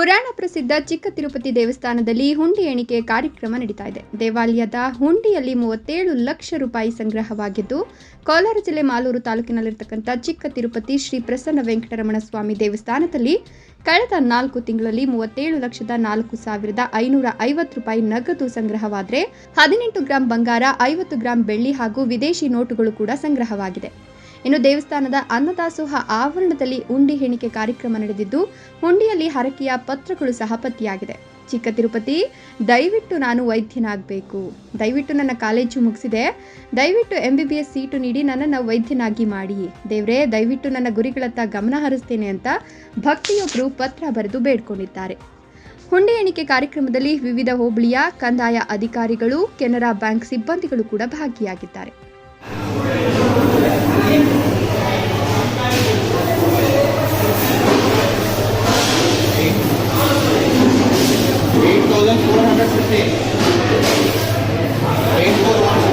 ಪುರಾಣ ಪ್ರಸಿದ್ಧ ಚಿಕ್ಕ ತಿರುಪತಿ ದೇವಸ್ಥಾನದಲ್ಲಿ ಹುಂಡಿ ಎಣಿಕೆ ಕಾರ್ಯಕ್ರಮ ನಡೀತಾ ಇದೆ. ದೇವಾಲಯದ ಹುಂಡಿಯಲ್ಲಿ ಮೂವತ್ತೇಳು ಲಕ್ಷ ರೂಪಾಯಿ ಸಂಗ್ರಹವಾಗಿದ್ದು, ಕೋಲಾರ ಜಿಲ್ಲೆ ಮಾಲೂರು ತಾಲೂಕಿನಲ್ಲಿರ್ತಕ್ಕಂಥ ಚಿಕ್ಕ ತಿರುಪತಿ ಶ್ರೀ ಪ್ರಸನ್ನ ವೆಂಕಟರಮಣ ಸ್ವಾಮಿ ದೇವಸ್ಥಾನದಲ್ಲಿ ಕಳೆದ ನಾಲ್ಕು ತಿಂಗಳಲ್ಲಿ ಮೂವತ್ತೇಳು ಲಕ್ಷದ ನಾಲ್ಕು ಸಾವಿರದ ಐನೂರ ಐವತ್ತು ರೂಪಾಯಿ ನಗದು ಸಂಗ್ರಹವಾದರೆ ಹದಿನೆಂಟು ಗ್ರಾಂ ಬಂಗಾರ, ಐವತ್ತು ಗ್ರಾಂ ಬೆಳ್ಳಿ ಹಾಗೂ ವಿದೇಶಿ ನೋಟುಗಳು ಕೂಡ ಸಂಗ್ರಹವಾಗಿದೆ. ಇನ್ನು ದೇವಸ್ಥಾನದ ಅನ್ನದಾಸೋಹ ಆವರಣದಲ್ಲಿ ಉಂಡಿ ಎಣಿಕೆ ಕಾರ್ಯಕ್ರಮ ನಡೆದಿದ್ದು, ಹುಂಡಿಯಲ್ಲಿ ಹರಕೆಯ ಪತ್ರಗಳು ಸಹ ಪತ್ತೆಯಾಗಿದೆ. ಚಿಕ್ಕ ತಿರುಪತಿ, ದಯವಿಟ್ಟು ನಾನು ವೈದ್ಯನಾಗಬೇಕು. ದಯವಿಟ್ಟು ನನ್ನ ಕಾಲೇಜು ಮುಗಿಸಿದೆ. ದಯವಿಟ್ಟು M B B S seat ನೀಡಿ ನನ್ನನ್ನು ವೈದ್ಯನಾಗಿ ಮಾಡಿ. ದೇವರೇ, ದಯವಿಟ್ಟು ನನ್ನ ಗುರಿಗಳತ್ತ ಗಮನ ಹರಿಸ್ತೇನೆ ಅಂತ ಭಕ್ತಿಯೊಬ್ಬರು ಪತ್ರ ಬರೆದು ಬೇಡ್ಕೊಂಡಿದ್ದಾರೆ. ಹುಂಡಿ ಎಣಿಕೆ ಕಾರ್ಯಕ್ರಮದಲ್ಲಿ ವಿವಿಧ ಹೋಬಳಿಯ ಕಂದಾಯ ಅಧಿಕಾರಿಗಳು, ಕೆನರಾ ಬ್ಯಾಂಕ್ ಸಿಬ್ಬಂದಿಗಳು ಕೂಡ ಭಾಗಿಯಾಗಿದ್ದಾರೆ. 14,415. 841.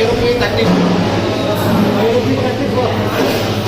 Ayo, kita tanding. Ayo, kita tanding.